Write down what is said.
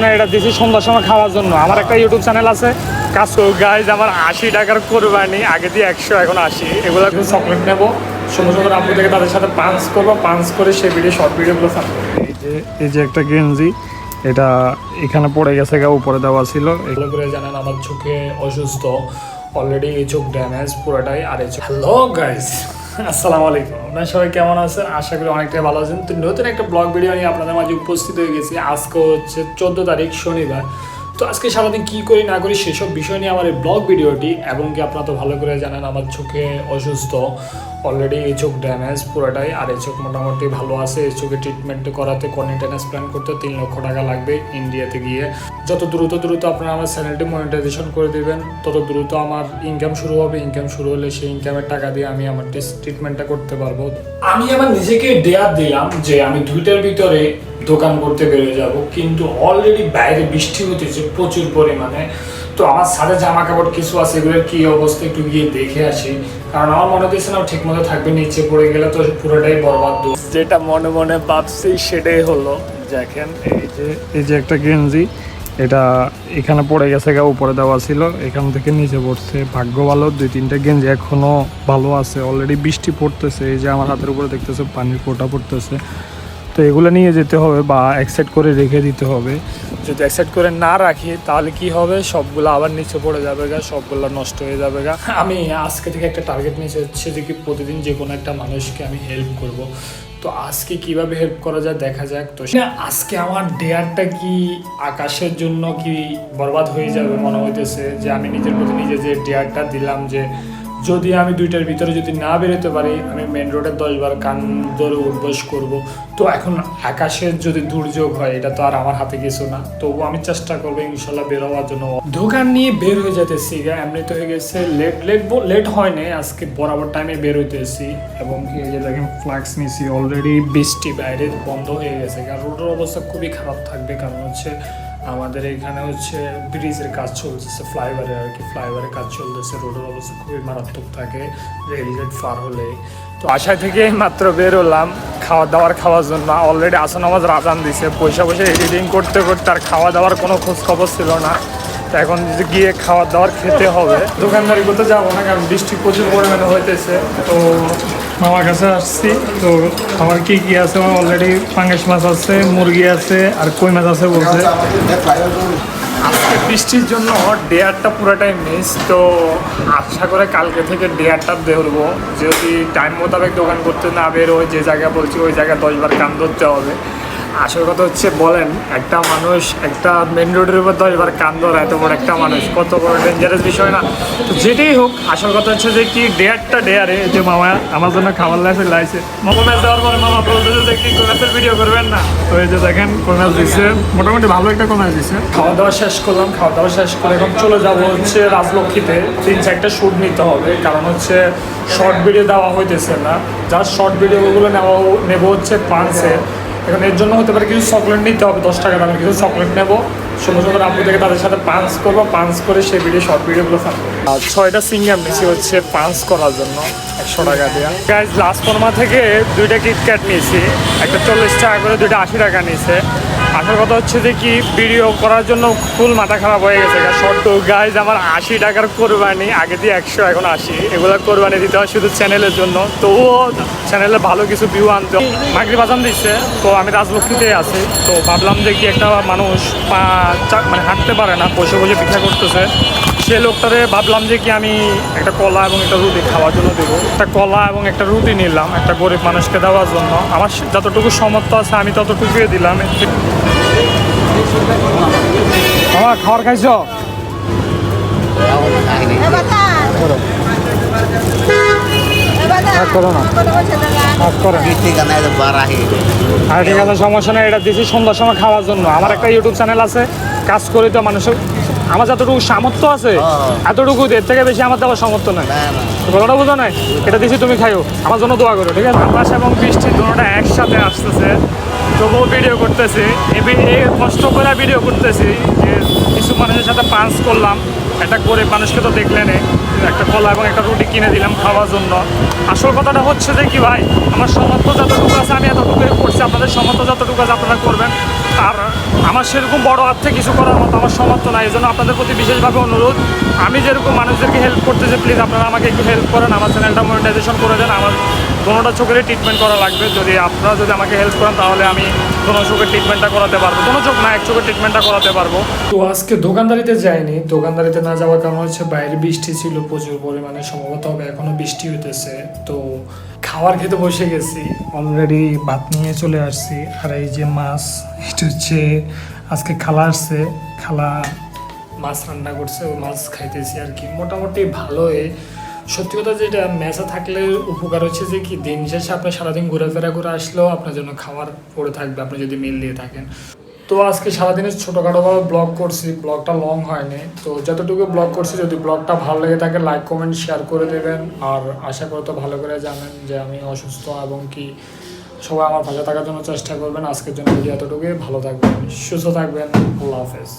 মানে এটা দিছি সন্ধ্যার সময় খাওয়ার জন্য। আমার একটা ইউটিউব চ্যানেল আছে। কাজ গাইজ আমার আশি টাকার কোরবানি। আগে দিয়ে একশো এখন আশি। এগুলো একটু চকলেট নেব। সুন্দর সুন্দর আপু থেকে তাদের সাথে পাঞ্চ করব। পাঞ্চ করে সেই ভিডিও শর্ট ভিডিওগুলো এই যে এই যে একটা গেঞ্জি এটা এখানে পড়ে গেছে গা উপরে দেওয়া ছিল। এগুলো করে জানেন আমার চোখে অসুস্থ। অলরেডি এই চোখ ড্যামেজ পুরোটাই আর এই চোখ হ্যালো গাইজ আসসালামু আলাইকুম। আপনারা সবাই কেমন আছেন? আশা করি অনেকটাই ভালো আছেন। তো নতুন একটা ব্লগ ভিডিও নিয়ে আপনাদের মাঝে উপস্থিত হয়ে গেছি। আজকে হচ্ছে চোদ্দ তারিখ শনিবার। তো আজকে সারাদিন কী করি, না করি সেসব বিষয় নিয়ে আমার এই ব্লগ ভিডিওটি, এবং কি আপনারা তো ভালো করে জানেন আমার চোখে অসুস্থ অলরেডি এই চোখ ড্যামেজ পুরোটাই, আর এই চোখ মোটামুটি ভালো আছে, এই চোখে ট্রিটমেন্ট করাতে কর্নিটেনাস প্ল্যান করতে তিন লক্ষ টাকা লাগবে ইন্ডিয়াতে গিয়ে। যত দ্রুত দ্রুত আপনারা আমার চ্যানেলটি মনিটাইজেশন করে দেবেন, তত দ্রুত আমার ইনকাম শুরু হবে ইনকাম শুরু হলে সেই ইনকামের টাকা দিয়ে আমি আমার ট্রিটমেন্টটা করতে পারব। আমি আমার নিজেকে দেয়ার দিলাম যে আমি দুইটার ভিতরে দোকান করতে বেরিয়ে যাব। কিন্তু অলরেডি বাইরে বৃষ্টি হতেছে প্রচুর পরিমাণে। তো আমার সাথে জামা কাপড় কিছু আছে, এগুলোর কী অবস্থা একটু গিয়ে দেখে আসি। কারণ আমার মনে হচ্ছে না ঠিক মতো থাকবে, নিচে পড়ে গেলে তো পুরোটাই বরবাদ যেটা মনে মনে ভাবছি সেটাই হলো। দেখেন, এই যে এই যে একটা গেঞ্জি, এটা এখানে পড়ে গেছে গা, উপরে দেওয়া ছিল। এখান থেকে নিচে পড়ছে। ভাগ্য ভালো, দুই তিনটা গেঞ্জি এখনও ভালো আছে। অলরেডি বৃষ্টি পড়তেছে, এই যে আমার হাতের উপরে দেখতেছে, পানির ফোঁটা পড়তেছে। তো এগুলো নিয়ে যেতে হবে বা অ্যাকসেপ্ট করে রেখে দিতে হবে। যদি অ্যাকসেপ্ট করে না রাখি, তাহলে কি হবে? সবগুলো আবার নিচে পড়ে যাবে গা, সবগুলো নষ্ট হয়ে যাবে গা। আমি আজকে থেকে একটা টার্গেট নিয়েছি হচ্ছে যে কি প্রতিদিন যে কোনো একটা মানুষকে আমি হেল্প করব। তো আজকে কীভাবে হেল্প করা যায় দেখা যাক। তো আজকে আমার ডেয়ারটা কি আকাশের জন্য কি বরবাদ হয়ে যাবে মনে হইতেছে যে আমি নিজের প্রতি নিজে যে ডেয়ারটা দিলাম যে যদি আমি দুইটার ভিতরে যদি না বেরোতে পারি, আমি মেন রোডে দশবার কান ধরে উঠবস করব। তো এখন আকাশের যদি দুর্যোগ হয়, এটা তো আর আমার হাতে কিছু না। তবু আমি চেষ্টা করব ইনশাল্লাহ বের হওয়ার জন্য। দোকান নিয়ে বের হয়ে যেতেছি এমনি তো হয়ে গেছে। লেট লেট লেট হয় নাই, আজকে বরাবর টাইমে বের হইতেছি। এবং এই যে দেখেন ফ্লাক্স নিছি অলরেডি বৃষ্টি বাইরে বন্ধ হয়ে গেছে কারণ রোডের অবস্থা খুবই খারাপ থাকবে, কারণ হচ্ছে আমাদের এখানে হচ্ছে ব্রিজের কাজ চলতেছে, ফ্লাইওভারে আর কি। ফ্লাইওভারের কাজ চলতেছে, রোডের অবস্থা খুবই মারাত্মক থাকে রেলগেট পার হলে। তো আশায় থেকে মাত্র বের হলাম, খাওয়া দাওয়ার খাওয়ার জন্য। অলরেডি আসন নামাজ রাজান দিছে, পয়সা পয়সা এডিটিং করতে করতে আর খাওয়া দাওয়ার কোনো খোঁজ খবর ছিল না। তো এখন যে গিয়ে খাওয়ার দাওয়ার খেতে হবে দোকানদারি করতে যাব না, কারণ বৃষ্টি প্রচুর পরিমাণে হইতেছে। তো মামার কাছে আসছি। তো আমার কি কি আছে? আমার অলরেডি পাঙ্গাস মাছ আছে, মুরগি আছে, আর কই মাছ আছে বলছে। আজকে বৃষ্টির জন্য ডেয়ারটা পুরোটাই মিস তো আশা করে কালকে থেকে ডেয়ারটা ধরবো যদি টাইম মোতাবেক দোকান করতে না বেরোয়, যে জায়গা বলছি, ওই জায়গায় দশবার কান ধরতে হবে। আসল কথা হচ্ছে, বলেন, একটা মানুষ একটা মেন রোডের উপর দশবার কান ধরা এত বড় একটা মানুষ, কত বড় ডেঞ্জারাস বিষয় না? তো যেটাই হোক, আসল কথা হচ্ছে যে কি, ডেয়ারটা ডেয়ারে যে মামা আমার জন্য খাবার লাইছে লাইছে মামা ম্যাচ দেওয়ার পরে মামা বলতেছে যে কি কোনাসের ভিডিও করবেন না? তো এই যে দেখেন কোনাস দিচ্ছে মোটামুটি ভালো একটা কোনাস দিচ্ছে খাওয়া দাওয়া শেষ করলাম, খাওয়া দাওয়া শেষ করে এখন চলে যাব হচ্ছে রাজলক্ষ্মীতে। তিন চারটা শ্যুট নিতে হবে, কারণ হচ্ছে শর্ট ভিডিও দেওয়া হইতেছে না। যার শর্ট ভিডিওগুলো নেওয়া নেব হচ্ছে পাঁচে। এখন এর জন্য হতে পারে কিছু চকলেট নিতে হবে, দশ টাকা দামের কিছু চকলেট নেব। সুন্দর সুন্দর আপু থেকে তাদের সাথে পাঞ্চ করব পাঞ্চ করে সেই ভিডিও শর্ট ভিডিওগুলো থাকবে আর ছয়টা সিঙ্গার নিয়েছি হচ্ছে পাঞ্চ করার জন্য, একশো টাকা দেওয়া গাইজ লাস্ট ফর্মা থেকে দুইটা কিটক্যাট নিয়েছি একটা চল্লিশ টাকা করে, দুইটা আশি টাকা নিয়েছে আসল কথা হচ্ছে যে কি ভিডিও করার জন্য ফুল মাথা খারাপ হয়ে গেছে। শর্ট তো গাইজ আমার আশি টাকার কোরবানি, আগে দিয়ে একশো, এখন আশি। এগুলো কোরবানি দিতে হয় শুধু চ্যানেলের জন্য। তো ও চ্যানেলে ভালো কিছু ভিউ আনতে মাগরি বাজান দিচ্ছে তো আমি রাজলক্ষ্মীতে আছি। তো ভাবলাম যে কি একটা মানুষ মানে হাঁটতে পারে না, বসে বসে পিঠা করতেছে। সে লোকটারে ভাবলাম যে কি আমি একটা কলা এবং একটা রুটি খাওয়ার জন্য দেবো। একটা কলা এবং একটা রুটি নিলাম, একটা গরিব মানুষকে দেওয়ার জন্য। আমার যতটুকু সমর্থ আছে, আমি ততটুকুই দিলাম। আমার খাবার খাইছো? ঠিক আছে সমস্যা নেই এটা দিছি সন্ধ্যার সময় খাওয়ার জন্য। আমার একটা ইউটিউব চ্যানেল আছে কাজ করি তো মানুষের। আমার যতটুকু সামর্থ্য আছে এতটুকু এর থেকে বেশি আমার দেওয়ার সামর্থ্য নাই। না না। কথাটা বুঝো নাই? এটা দিছি তুমি খাইও। আমার জন্য দোয়া করো ঠিক আছে? বাতাস এবং বৃষ্টি দুটোটা একসাথে আসতেছে। তবুও ভিডিও করতেছি। এই কষ্ট করে ভিডিও করতেছি যে কিছু মানুষের সাথে পাঞ্চ করলাম। একটা গরিব মানুষকে তো দেখলেন একটা কলা এবং একটা রুটি কিনে দিলাম খাওয়ার জন্য। আসল কথাটা হচ্ছে যে কি ভাই, আমার সমর্থ যতটুকু আছে আমি এতটুকু করছি, আপনাদের সমর্থ যতটুকু আছে আপনারা করবেন। আর আমার সেরকম বড় অর্থে কিছু করার মতো আমার সমর্থ নাই এই জন্য আপনাদের প্রতি বিশেষভাবে অনুরোধ। আমি যেরকম মানুষদেরকে হেল্প করতেছি প্লিজ আপনারা আমাকে একটু হেল্প করেন, আমার চ্যানেলটা মনিটাইজেশন করে দেন, আমার দোনোটা চোখেরই ট্রিটমেন্ট করা লাগবে। যদি আপনারা যদি আমাকে হেল্প করেন, তাহলে আমি দোনো চোখের ট্রিটমেন্টটা করাতে পারব। দোনো চোখ না, এক চোখের ট্রিটমেন্টটা করাতে পারব। তো আজকে দোকানদারিতে যাইনি। দোকানদারিতে না যাওয়ার কারণ হচ্ছে বাইরে বৃষ্টি ছিল, প্রচুর পরিমাণে, সম্ভবত হবে এখনও বৃষ্টি হইতেছে। তো খাবার খেতে বসে গেছি। অলরেডি ভাত নিয়ে চলে আসছি। আর এই যে মাছ, এটা হচ্ছে আজকে খালা আসছে। খালা মাছ রান্না করছে ওই মাছ খাইতেছি আর কি। মোটামুটি ভালোই। সত্যি কথা যেটা, মেসে থাকলে উপকার হচ্ছে যে কি, দিন শেষে আপনি সারাদিন ঘোরাফেরা করে আসলেও আপনার জন্য খাবার পড়ে থাকবে, আপনি যদি মিল দিয়ে থাকেন। তো আজকে সারাদিনের ছোটোখাটোভাবে ব্লগ করছি ব্লগটা লং হয়নি। তো যতটুকু ব্লগ করছি, যদি ব্লগটা ভালো লেগে থাকে লাইক কমেন্ট শেয়ার করে দেবেন। আর আশা করি তো ভালো করে জানেন যে আমি অসুস্থ এবং কি সবাই আমার পাশে থাকার জন্য চেষ্টা করবেন। আজকের জন্য ভিডিও এতটুকুই। ভালো থাকবেন, সুস্থ থাকবেন। আল্লাহ হাফেজ।